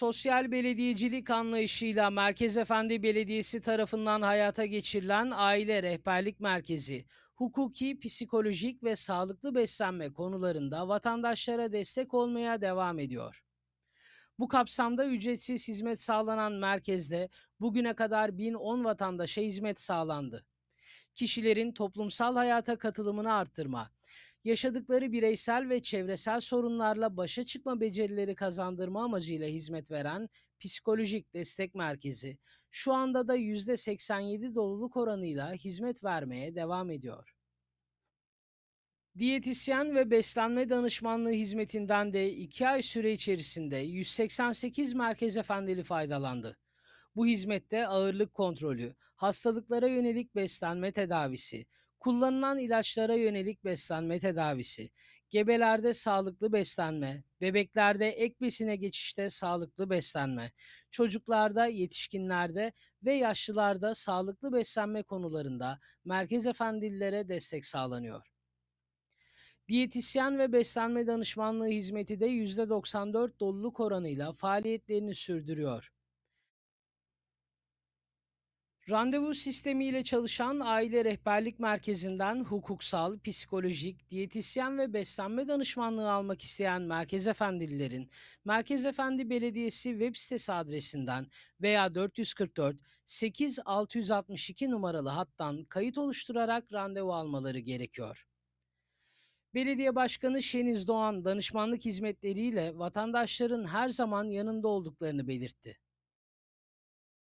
Sosyal belediyecilik anlayışıyla Merkez Efendi Belediyesi tarafından hayata geçirilen Aile Rehberlik Merkezi, hukuki, psikolojik ve sağlıklı beslenme konularında vatandaşlara destek olmaya devam ediyor. Bu kapsamda ücretsiz hizmet sağlanan merkezde bugüne kadar 1010 vatandaşa hizmet sağlandı. Kişilerin toplumsal hayata katılımını arttırma, yaşadıkları bireysel ve çevresel sorunlarla başa çıkma becerileri kazandırma amacıyla hizmet veren Psikolojik Destek Merkezi, şu anda da %87 doluluk oranıyla hizmet vermeye devam ediyor. Diyetisyen ve beslenme danışmanlığı hizmetinden de 2 ay süre içerisinde 188 merkez efendili faydalandı. Bu hizmette ağırlık kontrolü, hastalıklara yönelik beslenme tedavisi, kullanılan ilaçlara yönelik beslenme tedavisi, gebelerde sağlıklı beslenme, bebeklerde ek besine geçişte sağlıklı beslenme, çocuklarda, yetişkinlerde ve yaşlılarda sağlıklı beslenme konularında merkez efendilere destek sağlanıyor. Diyetisyen ve beslenme danışmanlığı hizmeti de %94 doluluk oranıyla faaliyetlerini sürdürüyor. Randevu sistemiyle çalışan aile rehberlik merkezinden hukuksal, psikolojik, diyetisyen ve beslenme danışmanlığı almak isteyen merkez efendililerin Merkez Efendi Belediyesi web sitesi adresinden veya 444 8662 numaralı hattan kayıt oluşturarak randevu almaları gerekiyor. Belediye Başkanı Şeniz Doğan danışmanlık hizmetleriyle vatandaşların her zaman yanında olduklarını belirtti.